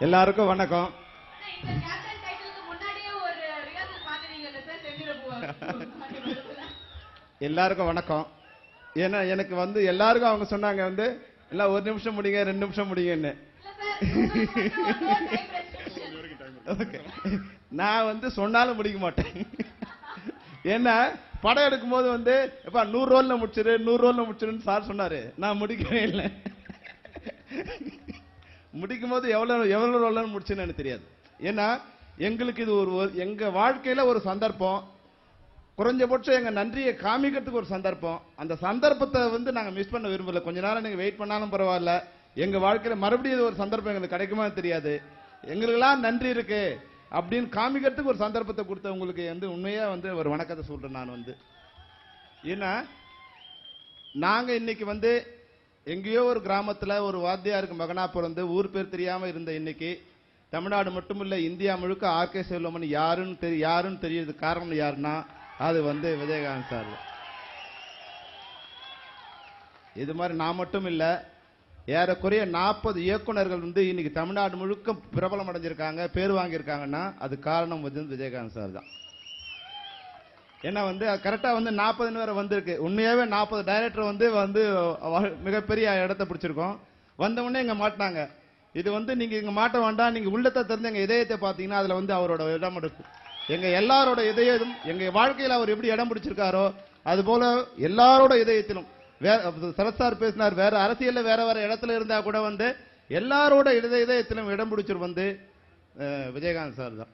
எல்லாருக்கும் வணக்கம். எல்லாருக்கும் வணக்கம். ஏன்னா எனக்கு வந்து எல்லாருக்கும் அவங்க சொன்னாங்க வந்து எல்லாம் ஒரு நிமிஷம் முடிங்க ரெண்டு நிமிஷம் முடிங்கன்னு. ஓகே நான் வந்து சொன்னாலும் முடிக்க மாட்டேன். ஏன்னா படம் எடுக்கும்போது வந்து எப்பா நூறு ரோல்ல முடிச்சிரு நூறு ரோல்ல முடிச்சிருன்னு சார் சொன்னாரு. நான் முடிக்கவே இல்லை. முடிக்கும் போது எவ்வளவு எவ்வளவு ரோல்ல முடிச்சுன்னு எனக்கு தெரியாது. ஏன்னா எங்களுக்கு இது ஒரு ஒரு- எங்க வாழ்க்கையில ஒரு சந்தர்ப்பம். குறைஞ்சபட்சம் எங்க நன்றியை காமிக்கிறதுக்கு ஒரு சந்தர்ப்பம். அந்த சந்தர்ப்பத்தை வந்து நாங்க மிஸ் பண்ண விரும்பல. கொஞ்ச நேரம் நீங்க வெயிட் பண்ணாலும் பரவாயில்ல. எங்க வாழ்க்கையில மறுபடியும் இது ஒரு சந்தர்ப்பம் எங்களுக்கு கிடைக்குமா தெரியாது. எங்களுக்கெல்லாம் நன்றி இருக்கு அப்படின்னு காமிக்கிறதுக்கு ஒரு சந்தர்ப்பத்தை கொடுத்த உங்களுக்கு வந்து உண்மையா வந்து ஒரு வணக்கத்தை சொல்றேன் நான் வந்து. ஏன்னா நாங்க இன்னைக்கு வந்து எங்கேயோ ஒரு கிராமத்தில் ஒரு வாத்தியாருக்கு மகனா பிறந்து ஊர் பேர் தெரியாமல் இருந்த இன்னைக்கு தமிழ்நாடு மட்டுமில்ல இந்தியா முழுக்க ஆர்கே செல்வமன் யாருன்னு தெரி யாருன்னு தெரியறது காரணம் யாருன்னா அது வந்து விஜயகாந்த் சார். இது மாதிரி நான் மட்டும் இல்லை ஏறக்குறைய நாற்பது இயக்குனர்கள் வந்து இன்னைக்கு தமிழ்நாடு முழுக்க பிரபலம் அடைஞ்சிருக்காங்க பேர் வாங்கியிருக்காங்கன்னா அது காரணம் வந்து விஜயகாந்த் சார் தான். ஏன்னா வந்து கரெக்டாக வந்து நாற்பதுன்னு வேற வந்திருக்கு. உண்மையாகவே நாற்பது டைரக்டர் வந்து வந்து மிகப்பெரிய இடத்த பிடிச்சிருக்கோம். வந்தவுடனே இங்கே மாட்டினாங்க. இது வந்து நீங்கள் இங்கே மாட்ட வேண்டாம் நீங்கள் உள்ளத்தை திறந்து எங்கள் இதயத்தை பார்த்தீங்கன்னா அதில் வந்து அவரோட இடம் இருக்கு. எங்கள் எல்லாரோட இதயம் எங்கள் வாழ்க்கையில் அவர் எப்படி இடம் பிடிச்சிருக்காரோ அதுபோல் எல்லாரோட இதயத்திலும் வேற சரத்சார் பேசினார் வேற அரசியலில் வேற வேற இடத்துல இருந்தால் கூட வந்து எல்லாரோட இதய இதயத்திலும் இடம் பிடிச்சிரு வந்து விஜயகாந்த் சார் தான்.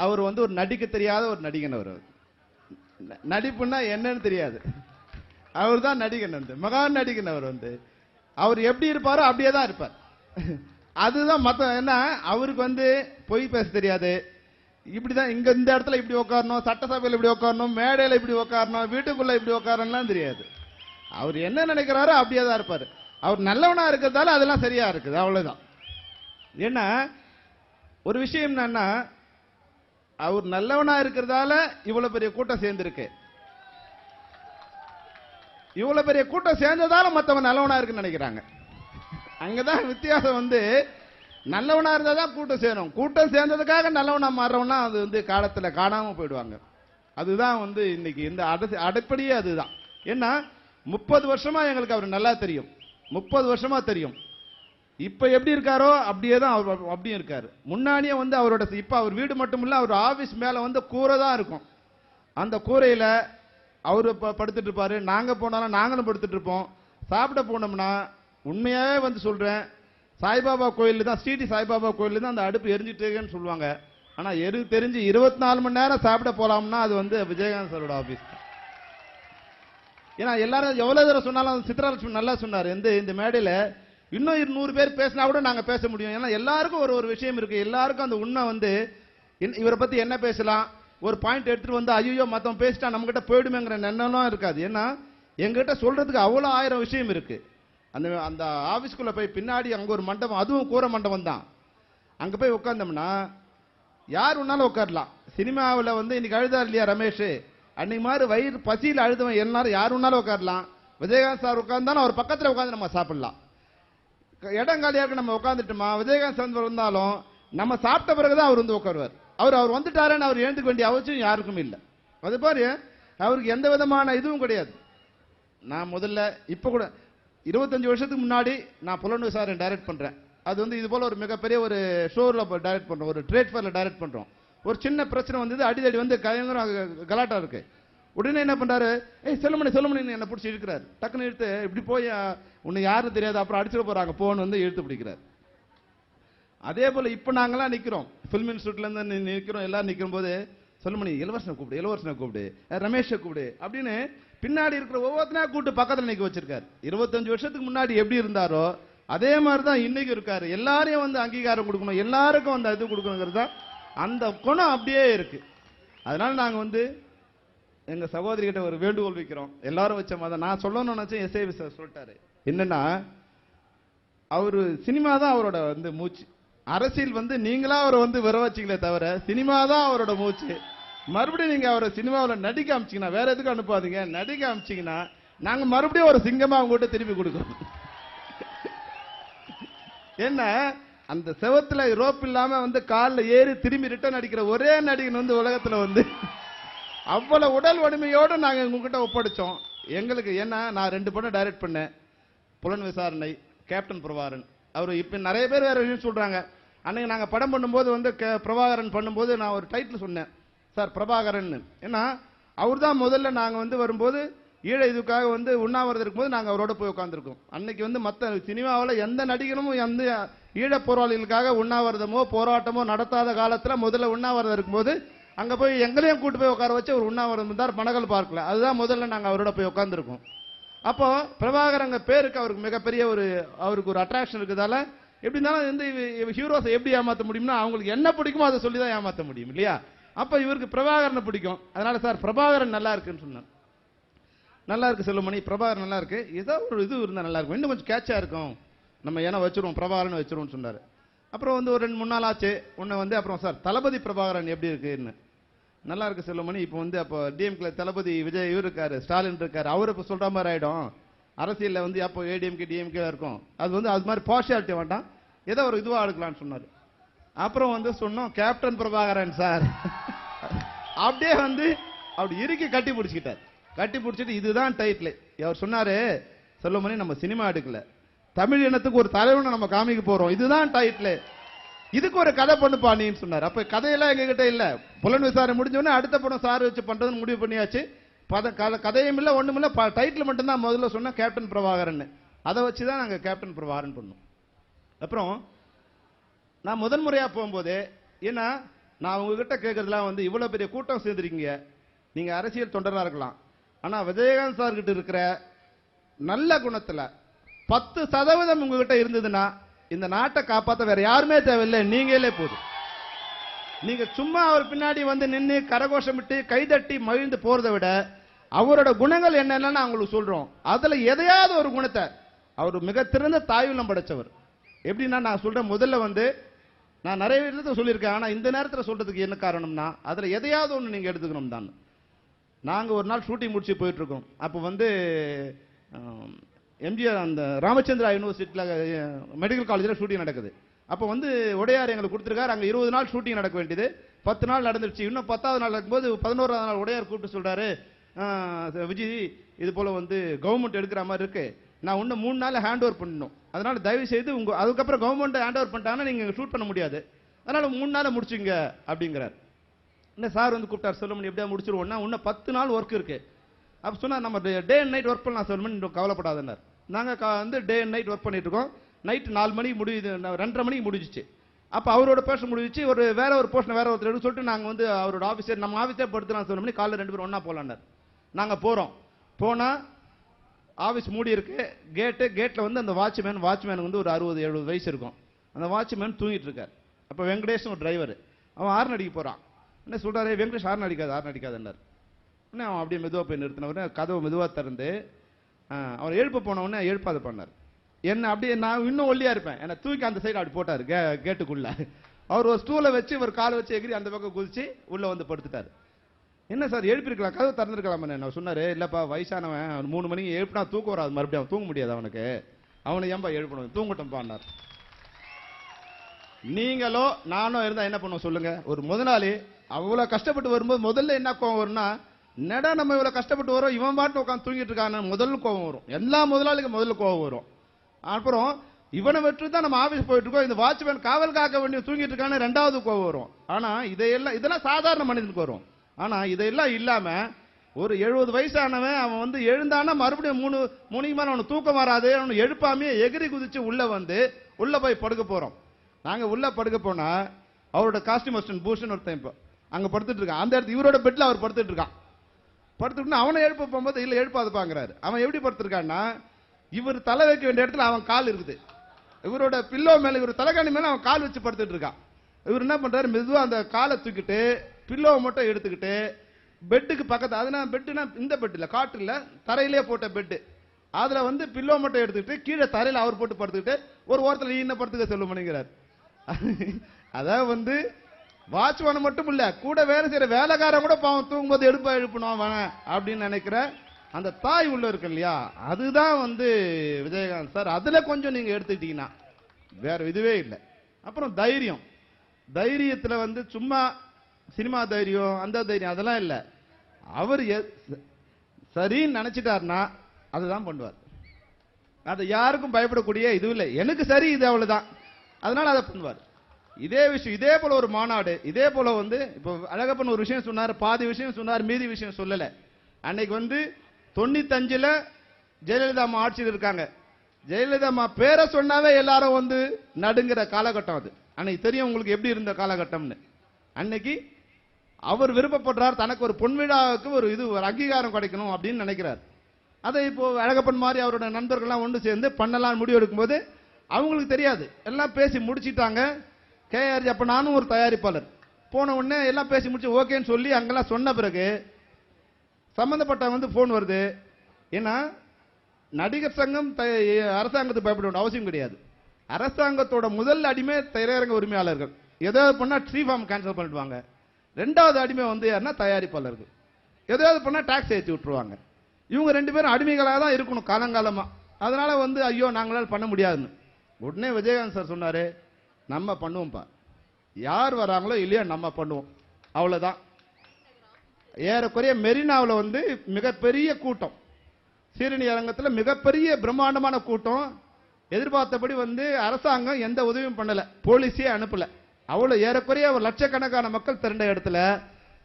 அவர் வந்து ஒரு நடிக்க தெரியாத ஒரு நடிகன் அவர். ந- நடிப்புன்னா என்னன்னு தெரியாது. அவர் தான் நடிகன் வந்து மகான் நடிகன் அவர் வந்து. அவர் எப்படி இருப்பாரோ அப்படியே தான் இருப்பார். அதுதான் மற்ற என்ன அவருக்கு வந்து பொய் பேச தெரியாது. இப்படிதான் இங்க இந்த இடத்துல இப்படி உட்காரணும் சட்டசபையில் இப்படி உட்காரணும் மேடையில் இப்படி உட்காரணும் வீட்டுக்குள்ள இப்படி உட்காரணும்லாம் தெரியாது. அவர் என்ன நினைக்கிறாரோ அப்படியே தான் இருப்பாரு. அவர் நல்லவனா இருக்கிறதால அதெல்லாம் சரியா இருக்குது அவ்வளவுதான். ஏன்னா ஒரு விஷயம் என்னன்னா அவர் நல்லவனா இருக்கிறதால இவ்வளவு பெரிய கூட்டம் சேர்ந்திருக்கு. இவ்வளவு பெரிய கூட்டம் சேர்ந்ததால மத்தவன் நல்லவனா இருக்குன்னு நினைக்கிறாங்க. அங்கதான் வித்தியாசம் வந்து நல்லவனா இருந்தா தான் கூட்டம் சேரும். கூட்டம் சேர்ந்ததுக்காக நல்லவனா மாறுறவனா அது வந்து காலத்துல காணாம போயிடுவாங்க. அதுதான் வந்து இன்னைக்கு இந்த அடிப்படையே அதுதான். ஏன்னா முப்பது வருஷமா எங்களுக்கு அவர் நல்லா தெரியும். முப்பது வருஷமா தெரியும். இப்ப எப்படி இருக்காரோ அப்படியே தான் அவர் அப்படியும் இருக்காரு. முன்னாடியே வந்து அவரோட இப்ப அவர் வீடு மட்டும் இல்ல அவர் ஆபீஸ் மேல வந்து கூரை தான் இருக்கும். அந்த கூரையில அவர் படுத்துட்டு இருப்பாரு. நாங்க போனாலும் நாங்களும் படுத்துட்டு இருப்போம். சாப்பிட போனோம்னா உண்மையாவே வந்து சொல்றேன் சாய்பாபா கோயில் தான் ஸ்ரீடி சாய்பாபா கோயில் தான் அந்த அடுப்பு எரிஞ்சிட்டு சொல்லுவாங்க. ஆனா எரு தெரிஞ்சு இருபத்தி நாலு மணி நேரம் சாப்பிட போலாம்னா அது வந்து விஜயகாந்த் சாரோட ஆபீஸ் ஏன்னா எல்லாரும் எவ்வளவு தூரம் சொன்னாலும் சித்ராலட்சுமி நல்லா சொன்னார். இந்த இந்த மேடையில இன்னும் நூறு பேர் பேசினா கூட நாங்க பேச முடியும். ஏன்னா எல்லாருக்கும் ஒரு ஒரு விஷயம் இருக்கு. எல்லாருக்கும் அந்த உண்மை வந்து இன்- இவரை பத்தி என்ன பேசலாம்? ஒரு பாயிண்ட் எடுத்துட்டு வந்து ஐயோ மத்தவன் பேசிட்டா நம்ம கிட்ட போயிடுமேங்கிற எண்ணம்லாம் இருக்காது. ஏன்னா எங்ககிட்ட சொல்றதுக்கு அவ்வளோ ஆயிரம் விஷயம் இருக்கு. அந்த அந்த ஆஃபீஸ்க்குள்ள போய் பின்னாடி அங்கே ஒரு மண்டபம் அதுவும் கூரை மண்டபம் தான். அங்கே போய் உட்காந்தோம்னா யார் வேணாலும் உட்காரலாம். சினிமாவில் வந்து இன்னைக்கு அழுதார் இல்லையா ரமேஷ்? அன்னைக்கு மாதிரி வயிறு பசியில் அழுதவன் எல்லாரும் யார் வேணாலும் உட்காரலாம். விஜயகாந்த் சார் உட்கார்ந்தாலும் அவர் பக்கத்தில் உட்காந்து நம்ம சாப்பிடலாம். இடம் காலியாக நம்ம உட்காந்துட்டோமா விஜயகாந்த் சார் வந்தாலும் நம்ம சாப்பிட்ட பிறகுதான் அவர் வந்து உட்காருவார். அவர் அவர் வந்துட்டாருன்னு அவர் எழுந்துக்க வேண்டிய அவசியம் யாருக்கும் இல்லை. அது பாரு அவருக்கு எந்த விதமான இதுவும் கிடையாது. நான் முதல்ல இப்போ கூட இருபத்தஞ்சு வருஷத்துக்கு முன்னாடி நான் புலனூர் சார் டைரக்ட் பண்ணுறேன் அது வந்து இது போல் ஒரு மிகப்பெரிய ஒரு ஷோரில் டைரக்ட் பண்ணுறோம் ஒரு ட்ரேட் ஃபேரில் டைரக்ட் பண்ணுறோம் ஒரு சின்ன பிரச்சனை வந்தது அடிதடி வந்து கலைஞரும் க- கலாட்டா உடனே என்ன பண்ணுறாரு ஏய் செல்லுமணி செல்லுமணி என்ன பிடிச்சி இழுக்கிறாரு. டக்குன்னு இழுத்து இப்படி போய் உன்னை யாரும் தெரியாது. அப்புறம் அடிச்சிட போகிறாங்க போன்னு வந்து இழுத்து பிடிக்கிறார். அதே போல் இப்போ நாங்களாம் நிற்கிறோம் ஃபிலிம் இன்ஸ்டியூட்லேருந்து இருந்து நி- நிக்கிறோம். எல்லாரும் போது சொல்லுமணி இளவரசனை கூப்பிடு இளவரசனை கூப்பிடு ரமேஷை கூப்பிடு அப்படின்னு பின்னாடி இருக்கிற ஒவ்வொருத்தனா கூப்பிட்டு பக்கத்தில் நிற்க வச்சிருக்காரு. இருபத்தஞ்சு வருஷத்துக்கு முன்னாடி எப்படி இருந்தாரோ அதே மாதிரி தான் இன்னைக்கு இருக்காரு. எல்லாரையும் வந்து அங்கீகாரம் கொடுக்கணும். எல்லாருக்கும் அந்த இது கொடுக்கணுங்கிறது தான் அந்த குணம் அப்படியே இருக்கு. அதனால நாங்கள் வந்து எங்க சகோதரி கிட்ட ஒரு வேண்டுகோள் வைக்கிறோம். எல்லாரும் வச்ச மாதிரி நான் சொல்லணும்னு நினைச்சேன் எஸ்ஐ சார் சொல்லிட்டாரு. என்னன்னா அவர் சினிமா தான் அவரோட வந்து மூச்சு. அரசியல் வந்து நீங்களா அவரை வந்து வர தவிர சினிமா தான் அவரோட மூச்சு. மறுபடியும் நீங்க அவரை சினிமாவில் நடிக்க அமைச்சிங்கன்னா வேற எதுக்கு அனுப்பாதீங்க. நடிக்க அமைச்சிங்கன்னா நாங்க மறுபடியும் ஒரு சிங்கமா உங்ககிட்ட திருப்பி கொடுக்கணும். என்ன? அந்த செவத்துல ரோப் இல்லாம வந்து காலில் ஏறி திரும்பி ரிட்டர்ன் அடிக்கிற ஒரே நடிகன் வந்து உலகத்துல வந்து அவ்வளவு உடல் வலிமையோடு நாங்கள் உங்ககிட்ட ஒப்படைச்சோம். எங்களுக்கு ஏன்னா நான் ரெண்டு படம் டைரக்ட் பண்ணேன். புலன் விசாரணை கேப்டன் பிரபாகரன். அவர் இப்போ நிறைய பேர் வேற விஷயம் சொல்றாங்க. அன்னைக்கு நாங்கள் படம் பண்ணும்போது வந்து கே- பிரபாகரன் பண்ணும்போது நான் ஒரு டைட்டில் சொன்னேன். சார் பிரபாகரன் ஏன்னா அவர் தான் முதல்ல நாங்கள் வந்து வரும்போது ஈழ இதுக்காக வந்து உண்ணாவிரதம் இருக்கும்போது நாங்கள் அவரோட போய் உட்காந்துருக்கோம் அன்னைக்கு வந்து மற்ற சினிமாவில் எந்த நடிகரும் எந்த ஈழ போராளிகளுக்காக உண்ணாவிரதமோ போராட்டமோ நடத்தாத காலத்தில் முதல்ல உண்ணாவிரதம் இருக்கும்போது அங்க போய் எங்களையும் கூட்டு போய் உட்கார வச்சு ஒரு உண்ணாவிரதம் இருந்தார் பனகல் பார்க்கல அதுதான் முதல்ல நாங்க அவரோட போய் உட்காந்துருக்கோம் அப்போ பிரபாகரங்க பேருக்கு அவருக்கு மிகப்பெரிய ஒரு அவருக்கு ஒரு அட்ராக்ஷன் இருக்குதால எப்படி இருந்தாலும் வந்து ஹீரோஸை எப்படி ஏமாற்ற முடியும்னா அவங்களுக்கு என்ன பிடிக்குமோ அதை சொல்லி தான் ஏமாற்ற முடியும் இல்லையா? அப்ப இவருக்கு பிரபாகரனை பிடிக்கும். அதனால சார் பிரபாகரன் நல்லா இருக்குன்னு சொன்னேன் நல்லா இருக்கு செல்லுமணி பிரபாகரன் நல்லா இருக்கு. ஏதோ ஒரு இது இருந்தால் நல்லா இருக்கும். இன்னும் கொஞ்சம் கேட்சா இருக்கும். நம்ம ஏன்னா வச்சிருவோம் பிரபாகரன் வச்சிருவோம்னு சொன்னாரு. அப்புறம் வந்து ஒரு ரெண்டு மூணு நாள் ஆச்சு. உன்னை வந்து அப்புறம் சார் தளபதி பிரபாகரன் எப்படி இருக்குன்னு. நல்லா இருக்கு செல்வமணி. இப்போ வந்து அப்போ டிஎம்கே தளபதி விஜய் இவர் இருக்காரு ஸ்டாலின் இருக்காரு. அவர் இப்போ சொல்ற மாதிரி ஆயிடும். அரசியலில் வந்து அப்போ ஏடிஎம்கே டிஎம்கே இருக்கும். அது வந்து அது மாதிரி பார்ஷியாலிட்டி வேண்டாம். ஏதோ ஒரு இதுவாக எடுக்கலாம்னு சொன்னார். அப்புறம் வந்து சொன்னோம் கேப்டன் பிரபாகரன் சார். அப்படியே வந்து அப்படி இறுக்கி கட்டி பிடிச்சிக்கிட்டார். கட்டி பிடிச்சிட்டு இதுதான் டைட்டில் அவர் சொன்னாரு செல்வமணி நம்ம சினிமா எடுக்கல. தமிழ் இனத்துக்கு ஒரு தலைவனை நம்ம காமிக்க போறோம். இதுதான் டைட்டில் இதுக்கு ஒரு கதை பண்ணுப்பா நீன்னு சொன்னார். அப்ப கதையெல்லாம் எங்க கிட்ட இல்ல. புலன் விசாரணை முடிஞ்சோடனே அடுத்த படம் சார் வச்சு பண்றதுன்னு முடிவு பண்ணியாச்சு. பத கதையும் இல்ல ஒண்ணும் இல்ல. டைட்டில் மட்டும்தான் முதல்ல சொன்ன கேப்டன் பிரபாகரன் அதை வச்சு தான் நாங்க கேப்டன் பிரபாகரன் பண்ணோம். அப்புறம் நான் முதன் முறையா போகும்போது ஏன்னா நான் உங்ககிட்ட கேட்கறதுலாம் வந்து இவ்வளவு பெரிய கூட்டம் சேர்ந்துருக்கீங்க. நீங்க அரசியல் தொண்டராக இருக்கலாம். ஆனா விஜயகாந்த் சார் கிட்ட இருக்கிற நல்ல குணத்துல பத்து சதவீதம் உங்ககிட்ட இருந்ததுன்னா இந்த நாட்டை காப்பாற்ற வேற யாருமே தேவையில்லை. நீங்களே போதும். நீங்க சும்மா அவர் பின்னாடி வந்து நின்று கரகோஷமிட்டு கைதட்டி மகிழ்ந்து போறதை விட அவரோட குணங்கள் என்னென்னு அவங்களுக்கு சொல்றோம். அதுல எதையாவது ஒரு குணத்தை. அவர் மிக திறந்த தாயுள்ளம் படைச்சவர். எப்படின்னா நான் சொல்றேன் முதல்ல வந்து நான் நிறைய இடத்துல சொல்லியிருக்கேன். ஆனால் இந்த நேரத்தில் சொல்றதுக்கு என்ன காரணம்னா அதில் எதையாவது ஒன்று நீங்கள் எடுத்துக்கணும் தான். நாங்கள் ஒரு நாள் ஷூட்டிங் முடிச்சு போயிட்டுருக்கோம் அப்போ வந்து எம்ஜிஆர் அந்த ராமச்சந்திரா யூனிவர்சிட்டியில் மெடிக்கல் காலேஜில் ஷூட்டிங் நடக்குது. அப்போ வந்து உடையார் எங்களுக்கு கொடுத்துருக்காரு. அங்கே இருபது நாள் ஷூட்டிங் நடக்க வேண்டியது. பத்து நாள் நடந்துருச்சு. இன்னும் பத்தாவது நாள் நடக்கும்போது பதினோராவது நாள் உடையார் கூப்பிட்டு சொல்கிறாரு விஜய் இது போல் வந்து கவர்மெண்ட் எடுக்கிற மாதிரி இருக்குது நான் இன்னும் மூணு நாள் ஹேண்ட் ஓவர் பண்ணணும். அதனால் தயவு செய்து உங்கள் அதுக்கப்புறம் கவர்மெண்ட் ஹேண்ட் ஓவர் பண்ணிட்டாங்கன்னா நீங்கள் ஷூட் பண்ண முடியாது. அதனால் மூணு நாள் முடிச்சுங்க அப்படிங்கிறார். என்ன சார் வந்து கூப்பிட்டார்? சொல்ல முடியும் எப்படியா முடிச்சிருவோம்னா இன்னும் பத்து நாள் ஒர்க் இருக்குது அப்ப சொன்னா நம்ம டே அண்ட் நைட் ஒர்க் பண்ணலாம் சார் மணி கவலைப்படாதனர் நாங்கள் வந்து டே அண்ட் நைட் ஒர்க் பண்ணிட்டு இருக்கோம். நைட் நாலு மணிக்கு முடியுது ரெண்டரை மணிக்கு முடிஞ்சிச்சு. அப்போ அவரோட போர்ஷன் முடிஞ்சிச்சு ஒரு வேற ஒரு போர்ஷன் வேற ஒருத்தர் சொல்லிட்டு நாங்கள் வந்து அவரோட ஆஃபீஸர் நம்ம ஆஃபீஸே படுத்துலாம் சொல்ல மணி காலையில் ரெண்டு பேரும் ஒன்றா போகலான்னார் நாங்கள் போகிறோம் போனால் ஆஃபீஸ் மூடி இருக்கு கேட்டு கேட்டில் வந்து அந்த வாட்ச்மேன் வாட்ச்மேனுக்கு வந்து ஒரு அறுபது எழுபது வயசு இருக்கும். அந்த வாட்ச்மேன் தூங்கிட்டு இருக்கார். அப்போ வெங்கடேஷன் ஒரு டிரைவர் அவன் ஆறு அடிக்க போகிறான் என்ன சொல்கிறாரு வெங்கடேஷ் ஆறு அடிக்காது ஆறு அடிக்காதுன்னார். உடனே அவன் அப்படியே மெதுவாக போய் நிறுத்தினவரு கதவை மெதுவாக திறந்து ஆ, அவர் எழுப்ப போன உடனே எழுப்பாத பண்ணார். என்ன அப்படியே நான் இன்னும் ஒல்லியா இருப்பேன். என்னை தூக்கி அந்த சைடு அப்படி போட்டாரு கே- கேட்டுக்குள்ள. அவர் ஒரு ஸ்டூலை வச்சு ஒரு கால் வச்சு எகிரி அந்த பக்கம் குதிச்சு உள்ளே வந்து படுத்துட்டாரு. என்ன சார் எழுப்பிருக்கலாம் கதவு திறந்துருக்கலாம் நான் சொன்னாரு இல்லைப்பா வயசானவன் அவன் மூணு மணிக்கு எழுப்பினா தூக்கம் வராது மறுபடியும் அவன் தூங்க முடியாது அவனுக்கு. அவனை ஏன்பா எழுப்பணும்? தூங்கட்டும் பாண்டார் நீங்களோ நானோ இருந்தால் என்ன பண்ணுவோம் சொல்லுங்க? ஒரு முதலாளி அவ்வளோ கஷ்டப்பட்டு வரும்போது முதல்ல என்ன கோவம் வரும்னா என்னடா நம்ம இவ்வளோ கஷ்டப்பட்டு வரோம்? இவன் பாட்டு உட்காந்து தூங்கிட்டு இருக்கான்னு முதல் கோவம் வரும். எல்லா முதலாளிக்கும் முதல்ல கோவம் வரும். அப்புறம் இவனை விட்டு தான் நம்ம ஆஃபீஸ் போயிட்டு இருக்கோம். இந்த வாட்ச்மேன் காவல் காக்க வேண்டிய தூங்கிட்டு இருக்கான்னு ரெண்டாவது கோவம் வரும். ஆனால் இதையெல்லாம் இதெல்லாம் சாதாரண மனிதனுக்கு வரும். ஆனால் இதெல்லாம் இல்லாமல் ஒரு எழுபது வயசானவன் அவன் வந்து எழுந்தானா மறுபடியும் மூணு மூணுக்கு மேலே அவனுக்கு தூக்கம் வராது. அவனை எழுப்பாமே எகிரி குதிச்சு உள்ளே வந்து உள்ளே போய் படுக்க போகிறோம் நாங்கள் உள்ளே படுக்க போனால் அவரோட காஸ்டியூம் பூஷன் ஒருத்தன் இப்போ அங்கே படுத்துட்டு இருக்கான். அந்த இடத்துல இவரோட பெட்டில் அவர் படுத்துட்டு இருக்கான். படுத்துட்டு அவனை எழுப்ப போகும்போது இல்ல எழுப்பாதுப்பாங்கிறாரு. அவன் எப்படி படுத்திருக்கான்னா இவர் தலை வைக்க வேண்டிய இடத்துல அவன் கால் இருக்குது. இவரோட பில்லோ மேல இவர் தலைகாணி மேல அவன் கால் வச்சு படுத்துட்டு இருக்கான். இவர் என்ன பண்றாரு? மெதுவா அந்த காலை தூக்கிட்டு பில்லோவை மட்டும் எடுத்துக்கிட்டு பெட்டுக்கு பக்கத்து அதுனா பெட்டுனா இந்த பெட் இல்ல காட்டு தரையிலே போட்ட பெட்டு அதுல வந்து பில்லோ மட்டும் எடுத்துக்கிட்டு கீழே தரையில அவர் போட்டு படுத்துக்கிட்டு ஒரு ஓரத்தில் நீ என்ன படுத்துக்க சொல்லுமணிங்கிறார் அதான் வந்து வாட்ச்மேன் மட்டும் இல்ல கூட வேலை செய்யற வேலைக்காரன் கூட பாவம் தூங்கும்போது எடுப்பா எழுப்பணும் அவன் அப்படின்னு நினைக்கிற அந்த தாய் உள்ள இருக்கு இல்லையா அதுதான் வந்து விஜயகாந்த் சார். அதுல கொஞ்சம் நீங்க எடுத்துக்கிட்டீங்கன்னா வேற இதுவே இல்லை. அப்புறம் தைரியம். தைரியத்துல வந்து சும்மா சினிமா தைரியம் அந்த தைரியம் அதெல்லாம் இல்லை. அவர் சரின்னு நினைச்சிட்டாருன்னா அதுதான் பண்ணுவார். அது யாருக்கும் பயப்படக்கூடிய இது இல்லை. எனக்கு சரி இது அவ்வளவுதான். அதனால அதை பண்ணுவார். இதே விஷயம் இதே போல ஒரு மாநாடு. இதே போல வந்து இப்போ அழகப்பன் ஒரு விஷயம் சொன்னார் பாதி விஷயம் சொன்னார் மீதி விஷயம் சொல்லல. அன்னைக்கு வந்து தொண்ணூத்தஞ்சில் ஜெயலலிதா அம்மா ஆட்சியில் இருக்காங்க. ஜெயலலிதா அம்மா பேரை சொன்னாவே எல்லாரும் வந்து நடுங்கிற காலகட்டம் அது. அன்னைக்கு தெரியும் உங்களுக்கு எப்படி இருந்த காலகட்டம்னு. அன்னைக்கு அவர் விருப்பப்படுறார் தனக்கு ஒரு பொன் விழாவுக்கு ஒரு இது ஒரு அங்கீகாரம் கிடைக்கணும் அப்படின்னு நினைக்கிறார். அதை இப்போ அழகப்பன் மாதிரி அவரோட நண்பர்கள்லாம் ஒன்று சேர்ந்து பண்ணலாம் முடிவு எடுக்கும்போது அவங்களுக்கு தெரியாது. எல்லாம் பேசி முடிச்சிட்டாங்க. கேஆர் அப்போ நானும் ஒரு தயாரிப்பாளர். போன உடனே எல்லாம் பேசி முடிச்சு ஓகேன்னு சொல்லி அங்கெல்லாம் சொன்ன பிறகு சம்மந்தப்பட்ட வந்து ஃபோன் வருது. ஏன்னா நடிகர் சங்கம் அரசாங்கத்துக்கு பயப்பட வேண்டிய அவசியம் கிடையாது. அரசாங்கத்தோட முதல் அடிமை திரையரங்க உரிமையாளர்கள். ஏதாவது பண்ணால் ட்ரீ ஃபார்ம் கேன்சல் பண்ணிடுவாங்க. ரெண்டாவது அடிமை வந்து யாருன்னா தயாரிப்பாளர்கள். எதாவது பண்ணால் டாக்ஸ் ஏற்றி விட்டுருவாங்க. இவங்க ரெண்டு பேரும் அடிமைகளாக தான் இருக்கணும் காலங்காலமாக அதனால் வந்து ஐயோ நாங்களால் பண்ண முடியாதுன்னு. உடனே விஜயகாந்த் சார் சொன்னார் நம்ம பண்ணுவோம்ப்பா. யார் வராங்களோ இல்லையோ நம்ம பண்ணுவோம். அவ்வளோதான் ஏறக்குறைய மெரினாவில் வந்து மிகப்பெரிய கூட்டம். சீரணி அரங்கத்தில் மிகப்பெரிய பிரம்மாண்டமான கூட்டம். எதிர்பார்த்தபடி வந்து அரசாங்கம் எந்த உதவியும் பண்ணல. போலீஸே அனுப்பல. அவ்வளோ ஏறக்குறைய ஒரு லட்சக்கணக்கான மக்கள் திரண்ட இடத்துல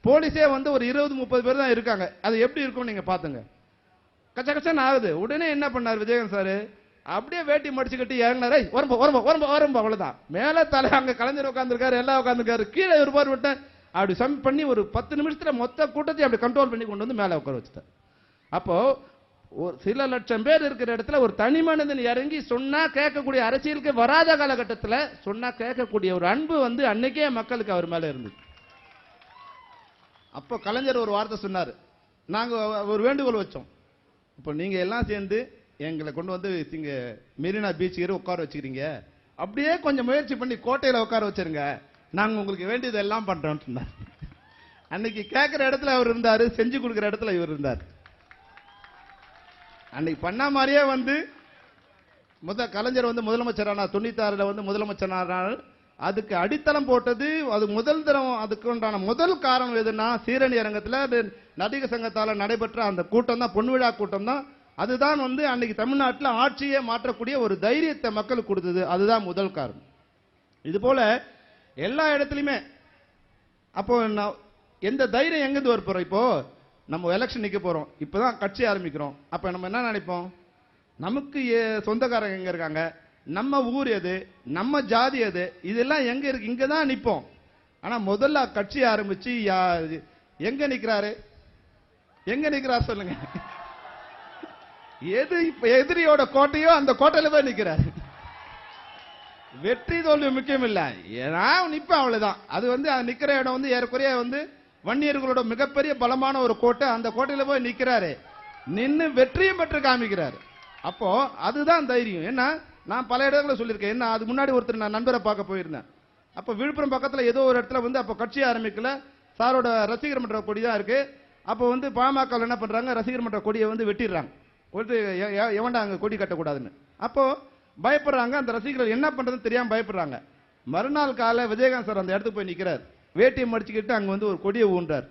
போலீஸே வந்து ஒரு இருபது முப்பது பேர் தான் இருக்காங்க. அது எப்படி இருக்கும் நீங்க பாத்துங்க கச்ச கச்சன்னு ஆகுது. உடனே என்ன பண்ணார் விஜயகாந்த் சார்? அப்படியே வேட்டி மடிச்சு கட்டி இறங்கினாரு "ஏய், வரம்பா வரம்பா வரம்பா அவ்வளவுதான். மேல தலை அங்க கலைஞர் உட்காந்துருக்காரு எல்லாம் உட்காந்துருக்காரு கீழே ஒரு பார் விட்டேன். அப்படி சம் பண்ணி ஒரு பத்து நிமிஷத்துல மொத்த கூட்டத்தையும் அப்படி கண்ட்ரோல் பண்ணி கொண்டு வந்து மேலே உட்கார வச்சுட்டார். அப்போ ஒரு சில லட்சம் பேர் இருக்கிற இடத்துல ஒரு தனி மனிதன் இறங்கி சொன்னா கேட்கக்கூடிய அரசியலுக்கு வராத காலகட்டத்தில் சொன்னா கேட்கக்கூடிய ஒரு அன்பு வந்து அன்னைக்கே மக்களுக்கு அவர் மேல இருந்தது. அப்போ கலைஞர் ஒரு வார்த்தை சொன்னார். நாங்கள் ஒரு வேண்டுகோள் வச்சோம். இப்போ நீங்கள் எல்லாம் சேர்ந்து எங்களை கொண்டு வந்து இங்க மெரினா பீச் ஏறி உட்கார வச்சுக்கிறீங்க. அப்படியே கொஞ்சம் முயற்சி பண்ணி கோட்டையில உட்கார வச்சிருங்க. நாங்க உங்களுக்கு வேண்டியது எல்லாம் பண்றோம் அன்னைக்கு கேட்கிற இடத்துல அவர் இருந்தாரு செஞ்சு கொடுக்கிற இடத்துல இவர் இருந்தார். அன்னைக்கு பண்ண மாதிரியே வந்து முத கலைஞர் வந்து முதலமைச்சரானார் தொண்ணூத்தாறுல வந்து முதலமைச்சரானார். அதுக்கு அடித்தளம் போட்டது அது முதல் தரம் அதுக்கு உண்டான முதல் காரணம் எதுன்னா சீரணி அரங்கத்தில் நடிகர் சங்கத்தால் நடைபெற்ற அந்த கூட்டம் தான் பொன்விழா கூட்டம் தான். அதுதான் வந்து அன்னைக்கு தமிழ்நாட்டில் ஆட்சியே மாற்றக்கூடிய ஒரு தைரியத்தை மக்களுக்கு கொடுத்தது. அதுதான் முதல் காரணம். இது போல எல்லா இடத்துலையுமே அப்போ நான் எந்த தைரியம் எங்கேருந்து வர போகிறோம் இப்போ? நம்ம எலெக்ஷன் நிற்க போகிறோம் இப்போ தான் கட்சி ஆரம்பிக்கிறோம். அப்போ நம்ம என்ன நினைப்போம்? நமக்கு ஏ- சொந்தக்காரங்க எங்கே இருக்காங்க? நம்ம ஊர் எது? நம்ம ஜாதி எது? இதெல்லாம் எங்கே இருக்கு? இங்கே தான் நிற்போம் ஆனால் முதல்ல கட்சி ஆரம்பித்து யா- எங்கே நிற்கிறாரு எங்கே நிக்கிறார் சொல்லுங்கள் எது எதிரியோட கோட்டையோ அந்த கோட்டையில போய் நிக்கிறாரு. வெற்றி தோல்வி முக்கியம் இல்ல நான் நிப்பேன் அவ்வளவுதான். அது வந்து அது நிக்கிற இடம் வந்து ஏறக்குறைய வந்து வன்னியர்களோட மிகப்பெரிய பலமான ஒரு கோட்டை அந்த கோட்டையில போய் நிக்கிறாரு. நின்னு வெற்றியும் பெற்று காமிக்கிறாரு. அப்போ அதுதான் தைரியம். என்ன நான் பல இடங்களில் சொல்லியிருக்கேன். என்ன அது முன்னாடி ஒருத்தர் நான் நண்பரை பார்க்க போயிருந்தேன். அப்போ விழுப்புரம் பக்கத்தில் ஏதோ ஒரு இடத்துல வந்து அப்போ கட்சி ஆரம்பிக்கல. சாரோட ரசிகர் மன்ற கொடி தான் இருக்கு. அப்போ வந்து பாமக என்ன பண்றாங்க? ரசிகர் மன்ற கொடியை வந்து வெட்டிடுறாங்க. ஒரு எவன்டா அங்கே கொடி கட்டக்கூடாதுன்னு. அப்போ பயப்படுறாங்க அந்த ரசிகர்கள் என்ன பண்றதுன்னு தெரியாம பயப்படுறாங்க. மறுநாள் காலை விஜயகாந்த் சார் அந்த இடத்துக்கு போய் நிற்கிறார் வேட்டியை மடிச்சுக்கிட்டு அங்கே வந்து ஒரு கொடியை ஊன்றார்.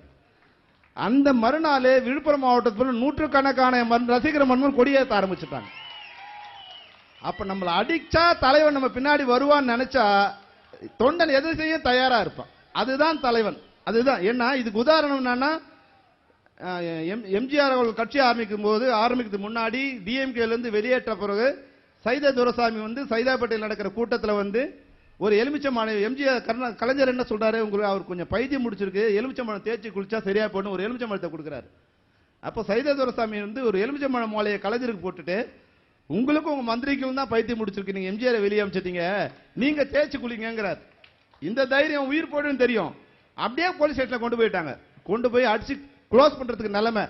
அந்த மறுநாளே விழுப்புரம் மாவட்டத்தில் நூற்றுக்கணக்கான மண் ரசிகர் மண்மன் கொடியேற்ற ஆரம்பிச்சுட்டாங்க. அப்ப நம்மளை அடிச்சா தலைவன் நம்ம பின்னாடி வருவான்னு நினைச்சா தொண்டன் எது செய்ய தயாரா இருப்பான். அதுதான் தலைவன். அதுதான். ஏன்னா இதுக்கு உதாரணம் என்னன்னா எம்ஜிஆர் அவர்கள் கட்சி ஆரம்பிக்கும் போது ஆரம்பிக்கிறதுக்கு முன்னாடி டிஎம்கேலேருந்து வெளியேற்ற பிறகு சைத துரசாமி வந்து சைதாப்பேட்டையில் நடக்கிற கூட்டத்தில் வந்து ஒரு எலுமிச்சமான எம்ஜிஆர் கருணா கலைஞர் என்ன சொல்றாரு? உங்களுக்கு அவர் கொஞ்சம் பைத்தியம் முடிச்சிருக்கு எலுமிச்சம்பழம் தேய்ச்சி குளிச்சா சரியா போடணும் ஒரு எலுமிச்சம்பழத்தை கொடுக்குறாரு. அப்போ சைத துரசாமி வந்து ஒரு எலுமிச்சம்பழம் மாலையை கலைஞருக்கு போட்டுட்டு உங்களுக்கும் உங்க மந்திரிக்கும் தான் பைத்தியம் முடிச்சிருக்கு நீங்க எம்ஜிஆர் வெளியே அமைச்சிட்டீங்க நீங்க தேய்ச்சி குளிங்கிறார் இந்த தைரியம் உயிர் போடுன்னு தெரியும். அப்படியே போலீஸ் ஸ்டேஷன்ல கொண்டு போயிட்டாங்க. கொண்டு போய் அடிச்சு க்ளோஸ் பண்றதுக்கு நிலைமை.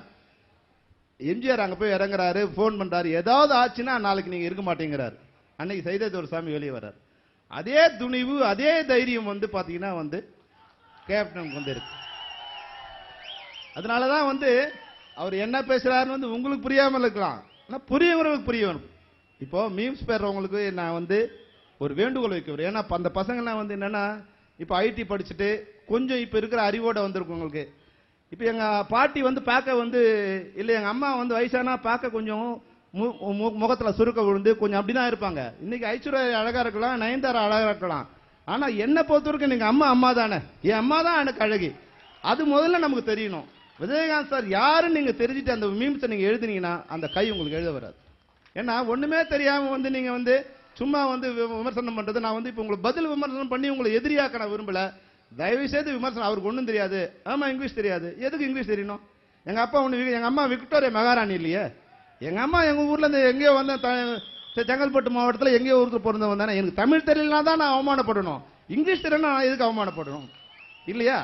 எம்ஜிஆர் அங்க போய் இறங்குறாரு ஃபோன் பண்றாரு. ஏதாவது ஆச்சுன்னா நாளைக்கு நீங்க இருக்க மாட்டேங்கிறாரு. அன்னைக்கு சைதத் ஒரு சாமி வெளியே வர்றாரு. அதே துணிவு அதே தைரியம் வந்து பாத்தீங்கன்னா வந்து கேப்டனுக்கு வந்து இருக்கு. அதனாலதான் வந்து அவர் என்ன பேசுறாருன்னு வந்து உங்களுக்கு புரியாமல் இருக்கலாம். ஆனா புரியவங்களுக்கு புரிய வேணும். இப்போ மீம்ஸ் பேர்றவங்களுக்கு நான் வந்து ஒரு வேண்டுகோள் வைக்கிறேன் ஏன்னா அந்த பசங்கள்லாம் வந்து என்னன்னா இப்போ ஐடி படிச்சுட்டு கொஞ்சம் இப்போ இருக்கிற அறிவோட வந்திருக்கும் உங்களுக்கு. இப்போ எங்கள் பாட்டி வந்து பார்க்க வந்து இல்லை எங்கள் அம்மா வந்து வயசானா பார்க்க கொஞ்சம் மு- மு- சுருக்க விழுந்து கொஞ்சம் அப்படிதான் இருப்பாங்க. இன்னைக்கு ஐஸ்வர்யா அழகாக இருக்கலாம் நயன்தாரா அழகாக இருக்கலாம். ஆனால் என்னை பொறுத்த வரைக்கும் நீங்கள் அம்மா அம்மா தானே. என் அம்மா தான் எனக்கு அழகி. அது முதல்ல நமக்கு தெரியணும். விஜயகாந்த் சார் யாருன்னு நீங்கள் தெரிஞ்சுட்டு அந்த மீம்ஸை நீங்கள் எழுதுனீங்கன்னா அந்த கை உங்களுக்கு எழுத வராது. ஏன்னா ஒன்றுமே தெரியாமல் வந்து நீங்கள் வந்து சும்மா வந்து வி- விமர்சனம் பண்ணுறது நான் வந்து இப்போ உங்களுக்கு பதில் விமர்சனம் பண்ணி உங்களை எதிரியாக்க நான் விரும்பலை. தயவு செய்து விமர்சனம். அவருக்கு ஒன்றும் தெரியாது. ஆமாம் இங்கிலீஷ் தெரியாது. எதுக்கு இங்கிலீஷ் தெரியணும்? எங்கள் அப்பா ஒன்று எங்கள் அம்மா விக்டோரியா மகாராணி இல்லையே? எங்கள் அம்மா எங்கள் ஊரில் இருந்து எங்கேயோ வந்து செங்கல்பட்டு மாவட்டத்தில் எங்கேயோ ஊருக்கு பிறந்தவன் தானே. எனக்கு தமிழ் தெரியலனா தான் நான் அவமானப்படணும். இங்கிலீஷ் தெரியலனா நான் எதுக்கு அவமானப்படணும்? இல்லையா?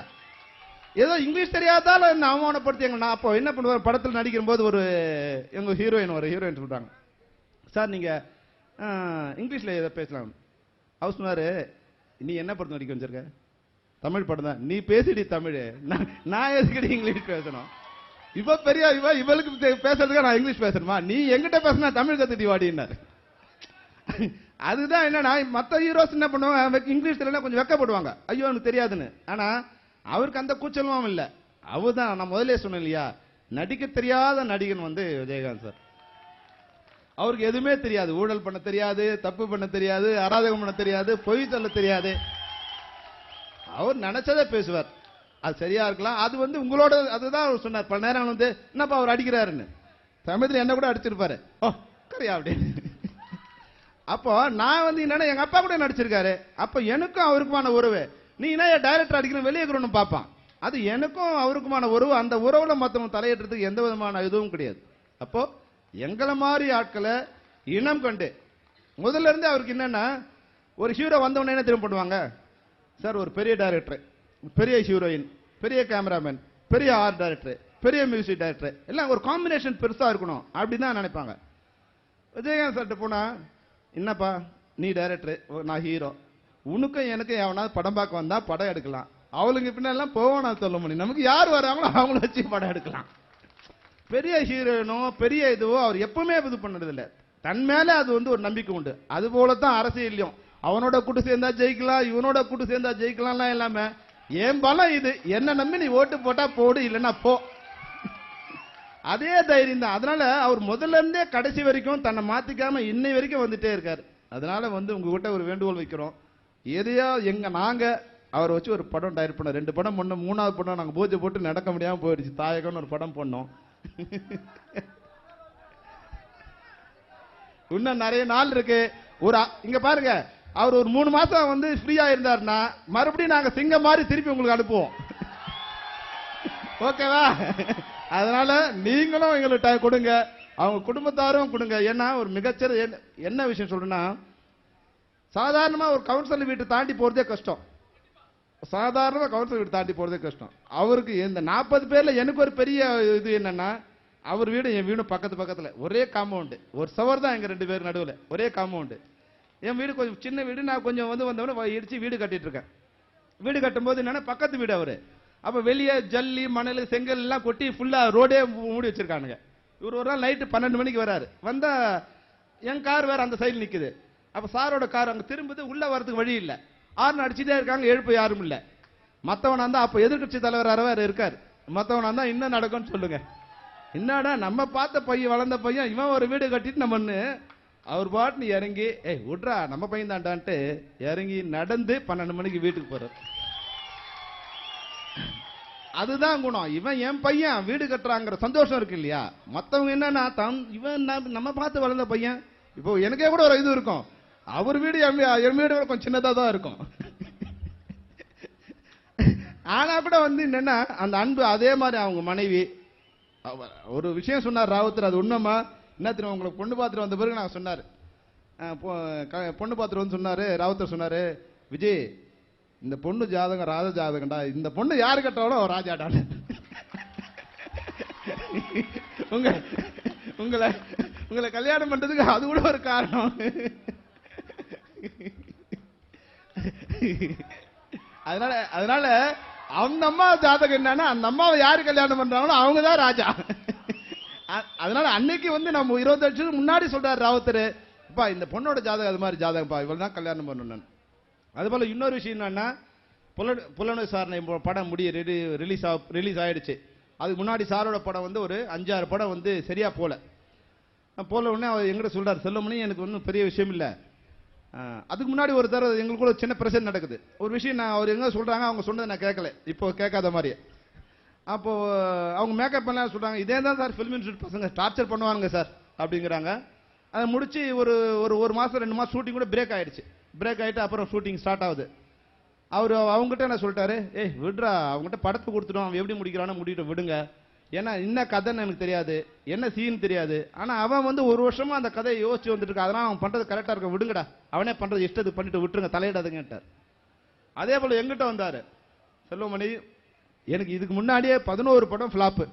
ஏதோ இங்கிலீஷ் தெரியாதால என்ன அவமானப்படுத்தி எங்க நான் அப்போ என்ன பண்ணுவார்? படத்தில் நடிக்கும் போது ஒரு எங்கள் ஹீரோயின் ஒரு ஹீரோயின் சொல்கிறாங்க சார் நீங்கள் இங்கிலீஷில் எதை பேசலாம். அவர் சொன்னார் நீ என்ன படத்தில் நடிக்க வச்சிருக்க? தமிழ் படம் தான். நீ பேசிடி தமிழ். நான் நான் எதுக்கடி இங்கிலீஷ் பேசணும்? இவ பெரிய இவ இவளுக்கு பேசுறதுக்கு நான் இங்கிலீஷ் பேசணுமா? நீ எங்கிட்ட பேசினா தமிழ் கத்துட்டி வாடினாரு அதுதான் என்னன்னா மற்ற ஹீரோஸ் என்ன பண்ணுவாங்க? வெக்க- இங்கிலீஷ் தெரியல கொஞ்சம் வெக்கப்படுவாங்க. ஐயோ எனக்கு தெரியாதுன்னு. ஆனா அவருக்கு அந்த கூச்சலும் இல்லை. அவர் தான் நான் முதல்ல சொன்னேன் இல்லையா? நடிக்க தெரியாத நடிகன் வந்து விஜயகாந்த் சார். அவருக்கு எதுவுமே தெரியாது. ஊழல் பண்ண தெரியாது தப்பு பண்ண தெரியாது அராஜகம் பண்ண தெரியாது பொய் சொல்ல தெரியாது. அவர் நினைச்சதை பேசுவார். அது சரியா இருக்கலாம். அது வந்து உங்களோட அதுதான் அவர் சொன்னார். பல நேரம் வந்து என்னப்பா அவர் அடிக்கிறாருன்னு. சமயத்தில் என்ன கூட அடிச்சிருப்பாரு. ஓ கரையா அப்படின்னு. அப்போ நான் வந்து என்னன்னா எங்க அப்பா கூட நடிச்சிருக்காரு அப்போ எனக்கும் அவருக்குமான உறவு. நீ என்ன டைரக்டர் அடிக்கணும்? வெளியே இருக்கிறவனு பார்ப்பான். அது எனக்கும் அவருக்குமான உறவு. அந்த உறவுல மத்தவங்க தலையிடுறதுக்கு எந்த விதமான இதுவும் கிடையாது. அப்போ எங்களை மாதிரி ஆட்களை இனம் கண்டு முதல்ல இருந்து அவருக்கு என்னன்னா ஒரு ஹீரோ வந்தவொடனே என்ன திரும்ப பண்ணுவாங்க? சார் ஒரு பெரிய டைரக்டர் பெரிய ஹீரோயின் பெரிய கேமராமேன் பெரிய ஆர்ட் டைரக்டர் பெரிய மியூசிக் டைரக்டர் எல்லாம் ஒரு காம்பினேஷன் பெருசாக இருக்கணும் அப்படின்னு தான் நினைப்பாங்க. விஜயகாந்த் சார்கிட்ட போனால் என்னப்பா நீ டைரக்டர் நான் ஹீரோ உனக்கும் எனக்கும் எவனாவது படம் பார்க்க வந்தால் படம் எடுக்கலாம். அவளுங்க பின்னெல்லாம் போவோம் சொல்ல முடியும். நமக்கு யார் வராங்களோ அவங்கள வச்சு படம் எடுக்கலாம். பெரிய ஹீரோயினோ பெரிய இதுவோ அவர் எப்பவுமே இது பண்ணுறதில்லை தன் மேலே அது வந்து ஒரு நம்பிக்கை உண்டு. அது போல தான் அரசியல்லையும். அவனோட கூட்டு சேர்ந்தா ஜெயிக்கலாம் இவனோட கூட்டு சேர்ந்தா ஜெயிக்கலாம்லாம் இல்லாம ஏன் பலம் இது? என்ன நம்பி நீ ஓட்டு போட்டா போடு இல்லைன்னா போ. அதே தைரியம் தான். அதனால அவர் முதல்ல இருந்தே கடைசி வரைக்கும் தன்னை மாத்திக்காம இன்னை வரைக்கும் வந்துட்டே இருக்காரு. அதனால வந்து உங்ககிட்ட ஒரு வேண்டுகோள் வைக்கிறோம். எதையோ எங்க நாங்க அவரை வச்சு ஒரு படம் டயர் பண்ணோம். ரெண்டு படம் பண்ணோம் மூணாவது படம் நாங்க பூஜை போட்டு நடக்க முடியாம போயிடுச்சு. தாயகம்னு ஒரு படம் பண்ணோம். இன்னும் நிறைய நாள் இருக்கு. ஒரு இங்க பாருங்க அவர் ஒரு மூணு மாசம் வந்து ஃப்ரீயா இருந்தாருன்னா மறுபடியும் நாங்க சிங்கம் மாதிரி திருப்பி உங்களுக்கு அனுப்புவோம். ஓகேவா அதனால நீங்களும் எங்களுக்கு கொடுங்க. அவங்க குடும்பத்தாரும் கொடுங்க. ஏன்னா ஒரு மிகச்சிற என்ன- என்ன விஷயம் சொல்றேன்னா சாதாரணமா ஒரு கவுன்சிலர் வீட்டை தாண்டி போறதே கஷ்டம். சாதாரணமா கவுன்சிலர் வீடு தாண்டி போறதே கஷ்டம். அவருக்கு இந்த நாற்பது பேர்ல எனக்கு ஒரு பெரிய இது என்னன்னா அவர் வீடு என் வீடும் பக்கத்து பக்கத்துல. ஒரே காம்பவுண்டு ஒரு சவர் தான் எங்க ரெண்டு பேர் நடுவில். ஒரே காம்பவுண்டு என் வீடு கொஞ்சம் சின்ன வீடு நான் கொஞ்சம் வந்து வந்தவொடனே இடிச்சு வீடு கட்டிட்டு இருக்கேன் வீடு கட்டும்போது என்னன்னா பக்கத்து வீடு அவரு. அப்ப வெளியே ஜல்லி மணல் செங்கல் எல்லாம் கொட்டி ஃபுல்லா ரோடே மூடி வச்சிருக்கானுங்க. இவர் ஒரு நாள் நைட்டு பன்னெண்டு மணிக்கு வராரு. வந்தா என் கார் வேற அந்த சைடு நிக்குது. அப்ப சாரோட கார் அங்க திரும்புது உள்ள வரதுக்கு வழி இல்லை. ஆறுனு அடிச்சுட்டே இருக்காங்க எழுப்பு யாரும் இல்லை. மற்றவனாக இருந்தா அப்ப எதிர்க்கட்சி தலைவர் வேற இருக்காரு. மற்றவனாக இருந்தா இன்னும் நடக்கும்னு சொல்லுங்க. என்னடா நம்ம பார்த்த பையன் வளர்ந்த பையன் இவன் ஒரு வீடு கட்டிட்டு நம்மன்னு அவர் பாட்டுன்னு இறங்கி ஏய் விட்றா நம்ம பையன் தாண்டான்ட்டு இறங்கி நடந்து பன்னெண்டு மணிக்கு வீட்டுக்கு போறாரு. அதுதான் குணம். இவன் என் பையன் வீடு கட்டுறாங்கிற சந்தோஷம் இருக்கு இல்லையா? மத்தவங்க என்னன்னா தம் இவன் நம்ம- நம்ம பார்த்து வளர்ந்த பையன். இப்போ எனக்கே கூட ஒரு இது இருக்கும். அவர் வீடு என் என் வீடு கொஞ்சம் சின்னதாக தான் இருக்கும். ஆனா கூட வந்து என்னன்னா அந்த அன்பு அதே மாதிரி அவங்க மனைவி ஒரு விஷயம் சொன்னார் ராவுத்தர் அது உண்மைமா என்ன தெரியும் உங்களுக்கு பொண்ணு பார்த்துட்டு வந்த பிறகு நான் சொன்னார். பொ- க- பொண்ணு பார்த்துட்டு வந்து சொன்னார் ராவுத்தர் சொன்னார் விஜய் இந்த பொண்ணு ஜாதகம் ராஜ ஜாதகம்டா இந்த பொண்ணு யாரு கட்டாலும் அவன் ராஜாடான்னு. உங்க உங்களை உங்களை கல்யாணம் பண்றதுக்கு அது கூட ஒரு காரணம். அதனால அதனால அந்த அம்மா ஜாதகம் என்னன்னா அந்த அம்மாவை யாரு கல்யாணம் பண்றாங்களோ அவங்க தான் ராஜா. அதனால அன்னைக்கு வந்து நம்ம இருபத்தி வருஷத்துக்கு முன்னாடி சொல்றாரு ராவுத்தர். அப்பா இந்த பொண்ணோட ஜாதகம் அது மாதிரி ஜாதகம்ப்பா. இவள் தான் கல்யாணம் பண்ணணும் நான் அதுபோல இன்னொரு விஷயம் என்னன்னா புல புலன விசாரணை படம் முடிய ரிலீஸ் ஆ ரிலீஸ் ஆயிடுச்சு. அதுக்கு முன்னாடி சாரோட படம் வந்து ஒரு அஞ்சாறு படம் வந்து சரியா போல. நான் போல உடனே அவர் எங்கிட்ட சொல்றாரு செல்லமணி எனக்கு ஒன்றும் பெரிய விஷயம் இல்லை. அதுக்கு முன்னாடி ஒரு தடவை எங்களுக்குள்ள கூட சின்ன பிரச்சனை நடக்குது. ஒரு விஷயம் நான் அவர் எங்க சொல்றாங்க அவங்க சொன்னதை நான் கேட்கல. இப்போ கேட்காத மாதிரி. அப்போ அவங்க மேக்கப் பண்ண சொல்றாங்க இதே தான் சார் ஃபிலிம் இன்ஸ்டியூட் பசங்க டார்ச்சர் பண்ணுவாங்க சார் அப்படிங்கிறாங்க. அதை முடிச்சு ஒரு ஒரு ஒரு மாசம் ரெண்டு மாசம் ஷூட்டிங் கூட பிரேக் ஆயிடுச்சு. பிரேக் ஆயிட்டு அப்புறம் ஷூட்டிங் ஸ்டார்ட் ஆகுது. அவர் அவங்ககிட்ட என்ன சொல்லிட்டாரு? ஏய் விடுறா அவங்ககிட்ட படத்தை கொடுத்துட்டோம். அவன் எப்படி முடிக்கிறான்னு முடிட்டு விடுங்க. ஏன்னா என்ன கதைன்னு எனக்கு தெரியாது. என்ன சீன் தெரியாது. ஆனால் அவன் வந்து ஒரு வருஷமா அந்த கதையை யோசிச்சு வந்துட்டு இருக்கா அதனால அவன் பண்றது கரெக்டாக இருக்க? விடுங்கடா. அவனே பண்றது இஷ்டத்துக்கு பண்ணிட்டு விட்டுருங்க. தலையிடாதுங்கட்டார் அதே போல் எங்கிட்ட வந்தார். செல்வமணி எனக்கு இதுக்கு முன்னாடியே பதினோரு படம் ஃப்ளாப்பு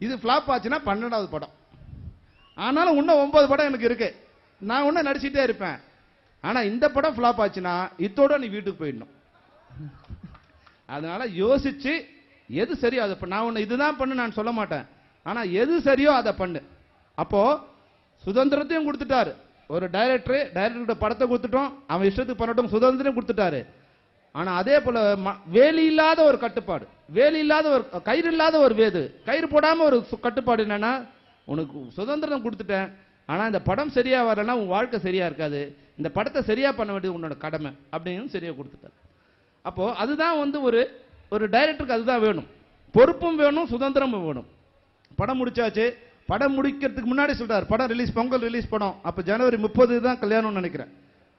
இது ஃப்ளாப் ஆச்சுன்னா பன்னெண்டாவது படம். ஆனாலும் இன்னும் ஒன்பது படம் எனக்கு இருக்கு. நான் இன்னும் நடிச்சுட்டே இருப்பேன். ஆனால் இந்த படம் ஃப்ளாப் ஆச்சுன்னா இத்தோட நீ வீட்டுக்கு போயிடணும். அதனால யோசிச்சு எது சரியோ அதை நான் உன்னை இதுதான் பண்ணு நான் சொல்ல மாட்டேன். ஆனால் எது சரியோ அதை பண்ணு. அப்போ சுதந்திரத்தையும் கொடுத்துட்டாரு. ஒரு டைரக்டர் டைரக்டர் படத்தை கொடுத்துட்டோம். அவன் இஷ்டத்துக்கு பண்ணட்டும் சுதந்திரம் கொடுத்துட்டாரு. ஆனா அதே போல ம- வேலி இல்லாத ஒரு கட்டுப்பாடு. வேலி இல்லாத ஒரு கயிறு இல்லாத ஒரு வேது. கயிறு போடாம ஒரு கட்டுப்பாடு என்னன்னா உனக்கு சுதந்திரம் கொடுத்துட்டேன். ஆனா இந்த படம் சரியா வரலன்னா உன் வாழ்க்கை சரியா இருக்காது. இந்த படத்தை சரியா பண்ண வேண்டியது உன்னோட கடமை அப்படின்னு சரியா கொடுத்துட்டாரு. அப்போ அதுதான் வந்து ஒரு ஒரு டைரக்டருக்கு அதுதான் வேணும். பொறுப்பும் வேணும் சுதந்திரமும் வேணும். படம் முடிச்சாச்சு. படம் முடிக்கிறதுக்கு முன்னாடி சொல்றாரு படம் ரிலீஸ் பொங்கல் ரிலீஸ் படம். அப்போ ஜனவரி முப்பது தான் கல்யாணம்னு நினைக்கிறேன்.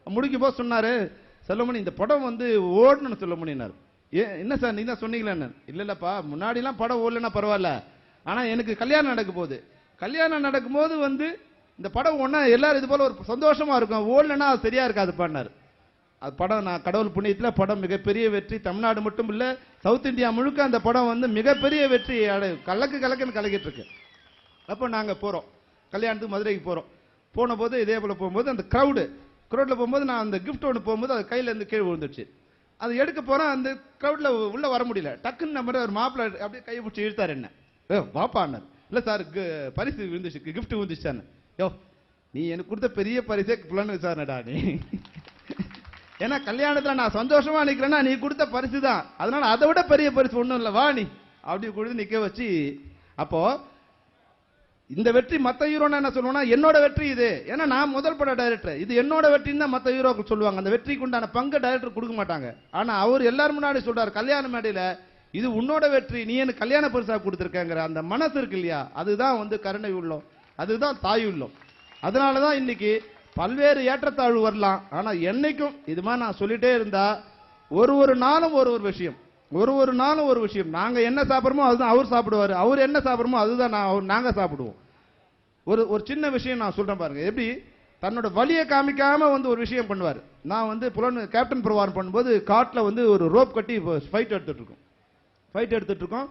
முடிக்கும் போது சொன்னாரு செல்லமணி இந்த படம் வந்து ஓடணும்னு சொல்ல ஏ என்ன சார் நீங்க தான் சொன்னீங்களே இல்ல இல்லப்பா முன்னாடிலாம் படம் ஓடலன்னா பரவாயில்ல. ஆனா எனக்கு கல்யாணம் நடக்க போகுது. கல்யாணம் நடக்கும்போது வந்து இந்த படம் ஒன்றா எல்லாரும் இது போல ஒரு சந்தோஷமா இருக்கும். ஓடலன்னா அது சரியா இருக்காது பண்ணார் அது படம் நான் கடவுள் புண்ணியத்தில் படம் மிகப்பெரிய வெற்றி. தமிழ்நாடு மட்டும் இல்லை சவுத் இந்தியா முழுக்க அந்த படம் வந்து மிகப்பெரிய வெற்றி. அடை கலக்கு கலக்குன்னு கலக்கிட்டு இருக்கு. அப்போ நாங்கள் போகிறோம் கல்யாணத்துக்கு மதுரைக்கு போகிறோம் போன போது இதே போல் போகும்போது அந்த க்ரௌடு க்ரௌட்ல போகும்போது நான் அந்த கிஃப்ட் ஒன்று போகும்போது அது கையில இருந்து கீழே விழுந்துச்சு அது எடுக்க போறேன் அந்த க்ரௌட்ல உள்ள வர முடியல. டக்குன்னு நம்ம ஒரு மாப்பிள்ளை அப்படியே கையை பிடிச்சி இழுத்தார் என்ன? ஏ வாப்பான்னார் இல்ல சார் பரிசு விழுந்துச்சு கிஃப்ட் விழுந்துச்சான்னு யோ நீ எனக்கு கொடுத்த பெரிய பரிசே புலன் விசாரணடா நீ. ஏன்னா கல்யாணத்துல நான் சந்தோஷமா நிக்கிறேன்னா நீ கொடுத்த பரிசு தான் அதனால அதை விட பெரிய பரிசு ஒண்ணும் இல்ல. வா நீ. அப்படி கொடுத்து நிக்க வச்சு அப்போ இந்த வெற்றி மத்த ஹீரோனா என்ன சொல்லுவோம்னா என்னோட வெற்றி இது. ஏன்னா நான் முதல் பட டைரக்டர் இது என்னோட வெற்றின்னு தான் மத்த ஹீரோக்கள் சொல்லுவாங்க. அந்த வெற்றிக்கு உண்டான பங்கு டைரக்டர் கொடுக்க மாட்டாங்க. ஆனா அவர் எல்லாரும் முன்னாடி சொல்றாரு கல்யாண மேடையில இது உன்னோட வெற்றி நீ எனக்கு கல்யாண பரிசா கொடுத்துருக்கங்கிற அந்த மனசு இருக்கு இல்லையா? அதுதான் வந்து கருணை உள்ளம். அதுதான் தாய் உள்ளம். அதனாலதான் இன்னைக்கு பல்வேறு ஏற்றத்தாழ்வு வரலாம் ஆனா என்னைக்கும் இது மாதிரி நான் சொல்லிட்டே இருந்தா ஒரு ஒரு நாளும் ஒரு ஒரு விஷயம். ஒரு ஒரு நாளும் ஒரு விஷயம். நாங்கள் என்ன சாப்பிட்றோமோ அதுதான் அவர் சாப்பிடுவாரு. அவர் என்ன சாப்பிட்றோமோ அதுதான் நான் அவர் நாங்கள் சாப்பிடுவோம். ஒரு ஒரு சின்ன விஷயம் நான் சொல்கிறேன் பாருங்கள் எப்படி? தன்னோட வலியை காமிக்காமல் வந்து ஒரு விஷயம் பண்ணுவார். நான் வந்து புலன் கேப்டன் பிரவாரம் பண்ணும்போது காட்டில் வந்து ஒரு ரோப் கட்டி ஃபைட் எடுத்துகிட்ருக்கோம் ஃபைட் எடுத்துகிட்ருக்கோம்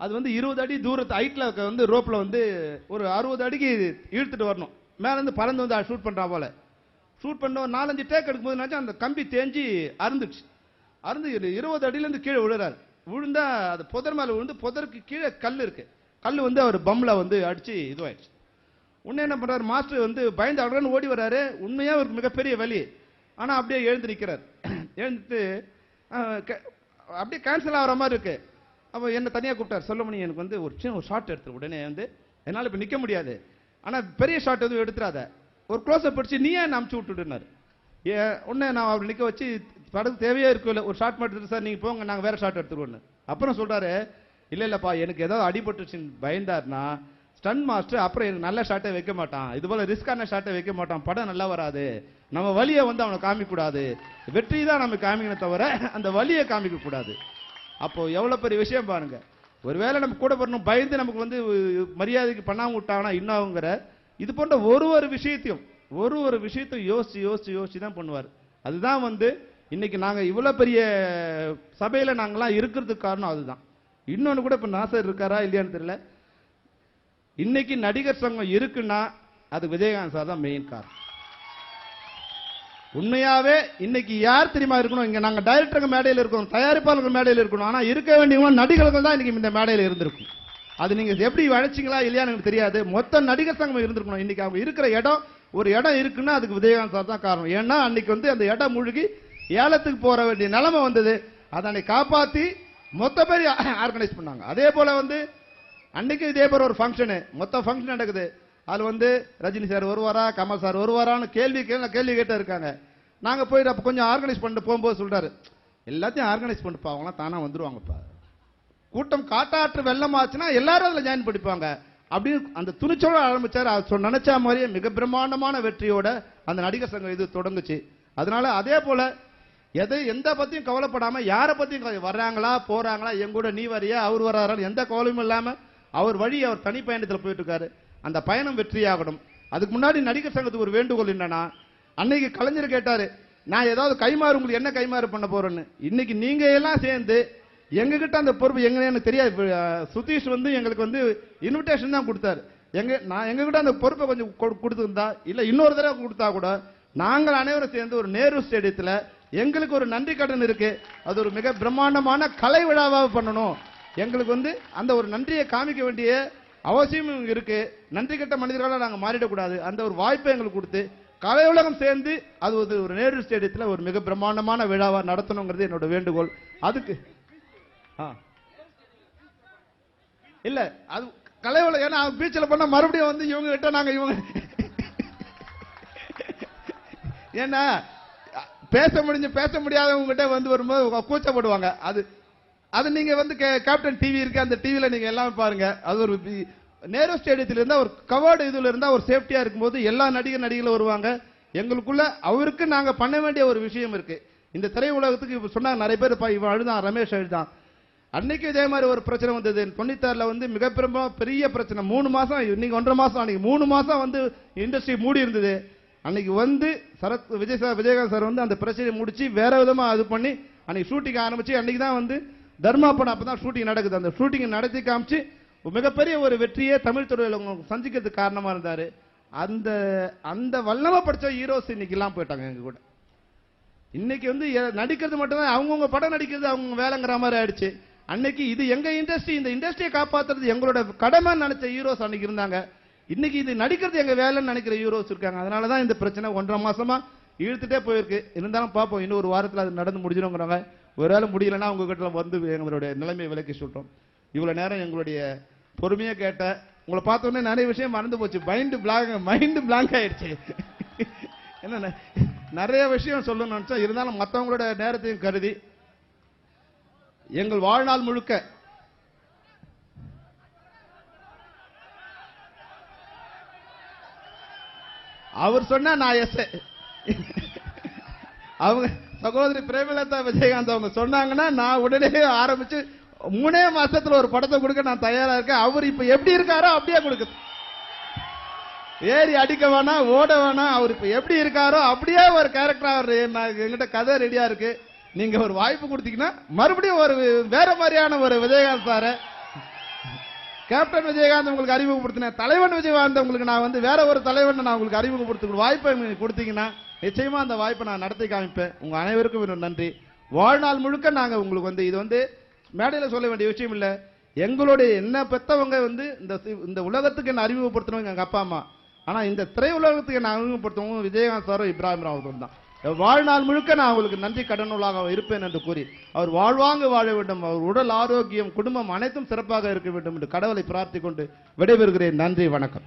அது வந்து இருபது அடி தூரத்து ஹைட்ல வந்து ரோப்பில் வந்து ஒரு அறுபது அடிக்கு இழுத்துட்டு வரணும். மேலேருந்து பறந்து வந்து ஷூட் பண்ணுறா போல். ஷூட் பண்ண ஒரு நாலஞ்சு டேக் எடுக்கும்போது என்னாச்சு, அந்த கம்பி தேஞ்சி அறுந்துச்சு அருந்து இருபது அடியிலேருந்து கீழே விழுறாரு. விழுந்தா அது புதர் மேலே விழுந்து புதருக்கு கீழே கல் இருக்கு. கல் வந்து அவர் பம்ல வந்து அடித்து இதுவாயிடுச்சு. உடனே என்ன பண்ணுறாரு மாஸ்டர் வந்து பயந்து அடன்னு ஓடி வர்றாரு. உண்மையாக அவருக்கு மிகப்பெரிய வலி. ஆனால் அப்படியே எழுந்து நிற்கிறார் எழுந்துட்டு க- அப்படியே கேன்சல் ஆகிற மாதிரி இருக்கு. அப்போ என்ன தனியாக கூப்பிட்டார். சொல்ல எனக்கு வந்து ஒரு சின்ன ஒரு ஷார்ட் எடுத்து உடனே வந்து என்னால் இப்போ நிற்க முடியாது. ஆனால் பெரிய ஷார்ட் எதுவும் எடுத்துடாத ஒரு க்ளோஸ் பிடிச்சு நீ ஏன் அமுச்சு விட்டுடுனாரு. ஏ உடனே நான் அவர் நிற்க வச்சு படத்துக்கு தேவையே இருக்குல்ல ஒரு ஷார்ட் மட்டும் எடுத்து சார் நீங்கள் போங்க நாங்கள் வேறு ஷார்ட் எடுத்துருவோம் அப்புறம் சொல்கிறாரு இல்லை இல்லைப்பா எனக்கு ஏதாவது அடிபட்டுச்சுன்னு பயந்தாருன்னா ஸ்டன் மாஸ்டர் அப்புறம் எனக்கு நல்ல ஷாட்டை வைக்க மாட்டான். இது போல் ரிஸ்கான ஷாட்டை வைக்க மாட்டான். படம் நல்லா வராது. நம்ம வழியை வந்து அவனை காமிக்கூடாது வெற்றி தான் நம்ம காமிக்கணும் தவிர அந்த வழியை காமிக்கக்கூடாது. அப்போது எவ்வளோ பெரிய விஷயம் பாருங்க. ஒருவேளை நம்ம கூட வரணும் பயந்து நமக்கு வந்து மரியாதைக்கு பண்ணாமல் விட்டாங்கன்னா இன்னாங்கிற இது போன்ற ஒரு ஒரு விஷயத்தையும் ஒரு ஒரு விஷயத்தையும் யோசிச்சு யோசிச்சு யோசிச்சு தான் பண்ணுவார். அதுதான் வந்து இன்னைக்கு நாங்கள் இவ்வளோ பெரிய சபையில் நாங்களாம் இருக்கிறதுக்கு காரணம் அதுதான். இன்னொன்று கூட இப்போ நாசர் இருக்காரா இல்லையான்னு தெரியல. இன்னைக்கு நடிகர் சங்கம் இருக்குன்னா அது விஜயகாந்த் சார் தான் மெயின் காரணம். உண்மையாவே இன்னைக்கு யார் தெரியுமா இருக்கணும்? இங்க நாங்க டைரக்டருக்கு மேடையில் இருக்கணும் தயாரிப்பாளர்கள் மேடையில் இருக்கணும். ஆனா இருக்க வேண்டியவங்க நடிகர்கள் தான் இன்னைக்கு இந்த மேடையில் இருந்திருக்கும். அது நீங்க எப்படி வளைச்சிங்களா இல்லையான்னு எனக்கு தெரியாது. மொத்த நடிகர் சங்கம் இருந்திருக்கணும். இன்னைக்கு அவங்க இருக்கிற இடம் ஒரு இடம் இருக்குன்னா அதுக்கு விஜயகாந்த் சார் தான் காரணம். ஏன்னா அன்னைக்கு வந்து அந்த இடம் முழுகி ஏலத்துக்கு போற வேண்டிய நிலைமை வந்தது. அதனை காப்பாற்றி காப்பாத்தி மொத்த பேர் ஆர்கனைஸ் பண்ணாங்க. அதே போல வந்து அன்னைக்கு இதே போல ஒரு ஃபங்க்ஷனு மொத்த ஃபங்க்ஷன் நடக்குது. அது வந்து ரஜினி சார் வருவாரா கமல் சார் வருவாரான்னு கேள்வி கேள்வி கேள்வி கேட்டு இருக்காங்க. நாங்கள் போயிட்டு அப்போ கொஞ்சம் ஆர்கனைஸ் பண்ணிட்டு போகும்போது சொல்றாரு எல்லாத்தையும் ஆர்கனைஸ் பண்ணிப்பா அவங்களாம் தானாக வந்துருவாங்கப்பா. கூட்டம் காட்டாற்று வெள்ளம் ஆச்சுன்னா எல்லாரும் அதில் ஜாயின் பண்ணிப்பாங்க. அப்படின்னு அந்த துணிச்சோட ஆரம்பிச்சார். அது சொன்ன நினைச்ச மாதிரியே மிக பிரம்மாண்டமான வெற்றியோட அந்த நடிகர் சங்கம் இது தொடங்குச்சு. அதனால அதே போல எதை எந்த பத்தியும் கவலைப்படாம யாரை பத்தியும் வர்றாங்களா போறாங்களா என் கூட நீ வரியா அவர் வர்றாரு எந்த கவலையும் இல்லாம அவர் வழி அவர் தனி பயணத்தில் போயிட்டு இருக்காரு அந்த பயணம் வெற்றியாகணும். அதுக்கு முன்னாடி நடிகர் சங்கத்துக்கு ஒரு வேண்டுகோள் என்னன்னா அன்னைக்கு கலைஞர் கேட்டாரு நான் ஏதாவது கைமாறு உங்களுக்கு என்ன கைமாறு பண்ண போறேன்னு? இன்னைக்கு நீங்க எல்லாம் சேர்ந்து எங்ககிட்ட அந்த பொறுப்பு எங்கன்னு தெரியாது. சுதீஷ் வந்து எங்களுக்கு வந்து இன்விடேஷன் தான் கொடுத்தாரு. எங்க நான் எங்ககிட்ட அந்த பொறுப்பை கொஞ்சம் கொடு- இல்ல இன்னொரு தடவை கொடுத்தா கூட நாங்கள் அனைவரும் சேர்ந்து ஒரு நேரு ஸ்டேடியத்தில் எங்களுக்கு ஒரு நன்றி கடன் இருக்கு. அது ஒரு மிக பிரம்மாண்டமான கலை விழாவாக பண்ணணும். எங்களுக்கு வந்து அந்த ஒரு நன்றியை காமிக்க வேண்டிய அவசியம் இருக்கு. நன்றி கட்ட மனிதர்களாக நாங்கள் மாறிடக்கூடாது. அந்த ஒரு வாய்ப்பை எங்களுக்கு கொடுத்து கலை உலகம் சேர்ந்து அது ஒரு ஒரு நேரு ஸ்டேடியத்தில் ஒரு மிக பிரம்மாண்டமான விழாவாக நடத்தணுங்கிறது என்னோட வேண்டுகோள். அதுக்கு இல்ல அது கலை உலகம் ஏன்னா பீச்சில் பண்ண மறுபடியும் வந்து இவங்க கிட்ட நாங்கள் இவங்க ஏன்னா பேச முடிஞ்சு பேச முடியாதவங்ககிட்ட வந்து வரும்போது கூச்சப்படுவாங்க. அது அது நீங்க வந்து கே- கேப்டன் டிவி இருக்கு அந்த டிவியில நீங்க எல்லாமே பாருங்க. அது ஒரு நேரு ஸ்டேடியத்தில் இருந்தா ஒரு கவர்டு இதுல இருந்தா ஒரு சேஃப்டியா இருக்கும்போது எல்லா நடிகர் நடிகர்களும் வருவாங்க. எங்களுக்குள்ள அவருக்கு நாங்க பண்ண வேண்டிய ஒரு விஷயம் இருக்கு. இந்த திரையுலகத்துக்கு இப்ப சொன்னாங்க நிறைய பேர் இவன் அழுதான் ரமேஷ் அழுதான். அன்னைக்கு இதே மாதிரி ஒரு பிரச்சனை வந்தது. தொண்ணூத்தாறுல வந்து மிக பெரிய பிரச்சனை. மூணு மாசம் இன்னைக்கு ஒன்றரை மாசம் அன்னைக்கு மூணு மாசம் வந்து இண்டஸ்ட்ரி மூடி இருந்தது. அன்னைக்கு வந்து சரத் விஜய் சார் விஜயகாந்த் சார் வந்து அந்த பிரச்சனையை முடிச்சு வேற விதமாக அது பண்ணி அன்னைக்கு ஷூட்டிங் ஆரம்பிச்சு அன்னைக்கு தான் வந்து தர்மா படம் அப்பதான் ஷூட்டிங் நடக்குது. அந்த ஷூட்டிங் நடத்தி காமிச்சு மிகப்பெரிய ஒரு வெற்றியே தமிழ் துறையில் அவங்க சந்திக்கிறதுக்கு காரணமாக இருந்தார். அந்த அந்த வல்லமை படித்த ஹீரோஸ் இன்னைக்கெல்லாம் போயிட்டாங்க எங்க கூட. இன்னைக்கு வந்து நடிக்கிறது மட்டும்தான் அவங்கவுங்க படம் நடிக்கிறது அவங்க வேலைங்கிற மாதிரி ஆயிடுச்சு. அன்னைக்கு இது எங்க இண்டஸ்ட்ரி இந்த இண்டஸ்ட்ரியை காப்பாத்துறது எங்களோட கடமை நினைச்ச ஹீரோஸ் அன்னைக்கு இருந்தாங்க. இன்னைக்கு இது நடிக்கிறது எங்க வேலைன்னு நினைக்கிற ஹீரோஸ் இருக்காங்க. அதனால தான் இந்த பிரச்சனை ஒன்றரை மாசமா இழுத்துட்டே போயிருக்கு. இருந்தாலும் பார்ப்போம் இன்னும் ஒரு வாரத்தில் அது நடந்து முடிஞ்சிடுங்கிறாங்க ஒருவேளை முடியலன்னா உங்ககிட்ட வந்து எங்களுடைய நிலைமையை விலக்கி சொல்றோம். இவ்வளவு நேரம் எங்களுடைய பொறுமையா கேட்ட உங்களை பார்த்தோன்னே நிறைய விஷயம் மறந்து போச்சு. மைண்டு பிளாக் மைண்டு பிளாங்க் ஆயிடுச்சு. என்ன நிறைய விஷயம் சொல்லணும்னு நினைச்சா இருந்தாலும் மற்றவங்களோட நேரத்தையும் கருதி எங்கள் வாழ்நாள் முழுக்க அவர் சொன்னா நான் எஸ் அவங்க சகோதரி பிரேமலதா விஜயகாந்த் அவங்க சொன்னாங்கன்னா நான் உடனே ஆரம்பிச்சு மூணே மாசத்துல ஒரு படத்தை கொடுக்க நான் தயாரா இருக்கேன். அவர் இப்ப எப்படி இருக்காரோ அப்படியே கொடுக்கு ஏறி அடிக்க வேணாம் ஓட வேணாம் அவர் இப்ப எப்படி இருக்காரோ அப்படியே ஒரு கேரக்டர் அவர் நான் எங்கிட்ட கதை ரெடியா இருக்கு. நீங்க ஒரு வாய்ப்பு கொடுத்தீங்கன்னா மறுபடியும் ஒரு வேற மாதிரியான ஒரு விஜயகாந்த் சாரை கேப்டன் விஜயகாந்த் உங்களுக்கு அறிமுகப்படுத்தினேன் தலைவன் விஜயகாந்த் உங்களுக்கு நான் வந்து வேற ஒரு தலைவன் நான் உங்களுக்கு அறிமுகப்படுத்த வாய்ப்பை கொடுத்தீங்கன்னா நிச்சயமா அந்த வாய்ப்பை நான் நடத்தி காமிப்பேன். உங்க அனைவருக்கும் என்னோட நன்றி. வாழ்நாள் முழுக்க நாங்க உங்களுக்கு வந்து இது வந்து மேடையில சொல்ல வேண்டிய விஷயம் இல்ல. எங்களுடைய என்ன பெத்தவங்க வந்து இந்த இந்த உலகத்துக்கு என்ன அறிமுகப்படுத்தினவங்க எங்க அப்பா அம்மா. ஆனா இந்த திரை உலகத்துக்கு என்ன அறிமுகப்படுத்தவங்க விஜயகாந்த் சாரும் இப்ராஹிம் ராவத்தும் தான். வாழ்நாள் முழுக்க நான் அவங்களுக்கு நன்றி கடனுள்ளாக இருப்பேன் என்று கூறி அவர் வாழ்வாங்க வாழ வேண்டும் அவர் உடல் ஆரோக்கியம் குடும்பம் அனைத்தும் சிறப்பாக இருக்க வேண்டும் என்று கடவுளை பிரார்த்தி கொண்டு விடைபெறுகிறேன். நன்றி வணக்கம்.